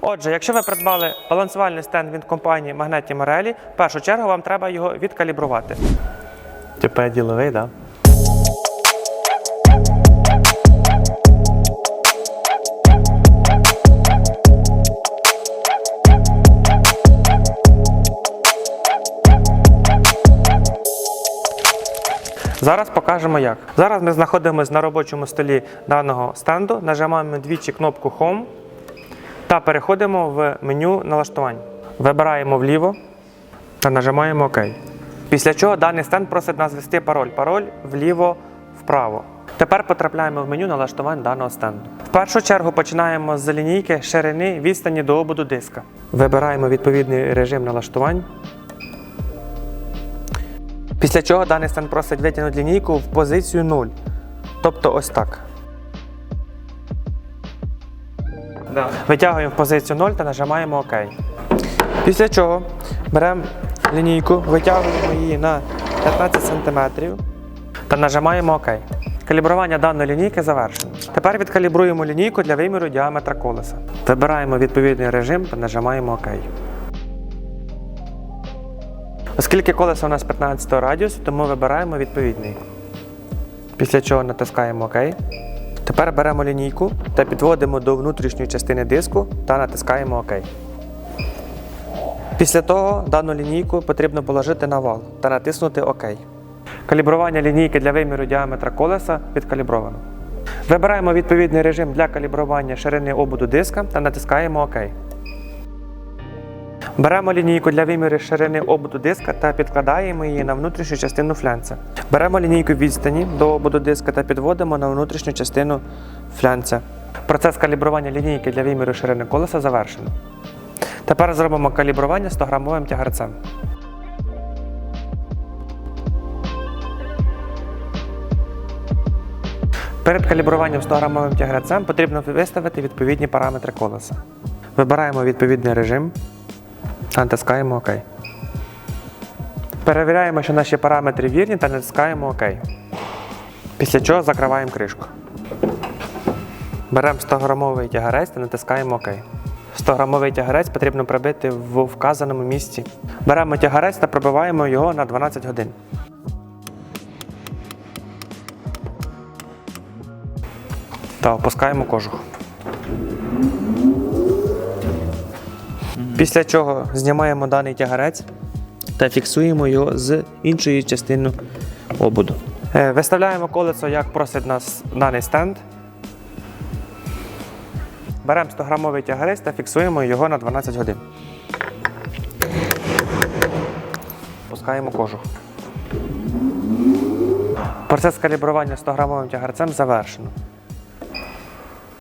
Отже, якщо ви придбали балансувальний стенд від компанії Магнеті Морелі, в першу чергу вам треба його відкалібрувати. Тепер діловий, так? Зараз покажемо як. Зараз ми знаходимося на робочому столі даного стенду, нажимаємо двічі кнопку Home та переходимо в меню налаштувань. Вибираємо вліво та нажимаємо ОК. Після чого даний стенд просить нас ввести пароль. Пароль вліво-вправо. Тепер потрапляємо в меню налаштувань даного стенду. В першу чергу починаємо з лінійки ширини відстані до ободу диска. Вибираємо відповідний режим налаштувань. Після чого даний стенд просить витягнути лінійку в позицію 0. Тобто ось так. Витягуємо в позицію 0 та нажимаємо ОК. Після чого беремо лінійку, витягуємо її на 15 см та нажимаємо ОК. Калібрування даної лінійки завершено. Тепер відкалібруємо лінійку для виміру діаметра колеса. Вибираємо відповідний режим та нажимаємо ОК. Оскільки колесо у нас 15 радіусу, тому вибираємо відповідний. Після чого натискаємо ОК. Тепер беремо лінійку та підводимо до внутрішньої частини диску та натискаємо ОК. Після того дану лінійку потрібно положити на вал та натиснути ОК. Калібрування лінійки для виміру діаметра колеса відкалібровано. Вибираємо відповідний режим для калібрування ширини ободу диска та натискаємо ОК. Беремо лінійку для виміру ширини ободу диска та підкладаємо її на внутрішню частину флянця. Беремо лінійку відстані до ободу диска та підводимо на внутрішню частину флянця. Процес калібрування лінійки для виміру ширини колеса завершено. Тепер зробимо калібрування 100-грамовим тягарцем. Перед калібруванням 100-грамовим тягарцем потрібно виставити відповідні параметри колеса. Вибираємо відповідний режим натискаємо ОК. Перевіряємо, що наші параметри вірні та натискаємо ОК. Після чого закриваємо кришку. Беремо 100-грамовий тягарець та натискаємо ОК. 100-грамовий тягарець потрібно пробити в вказаному місці. Беремо тягарець та пробиваємо його на 12 годин. Та опускаємо кожух. Після чого знімаємо даний тягарець та фіксуємо його з іншої частини ободу. Е, Виставляємо колесо, як просить нас даний стенд. Беремо 100-грамовий тягарець та фіксуємо його на 12 годин. Пускаємо кожух. Процес калібрування 100-грамовим тягарцем завершено.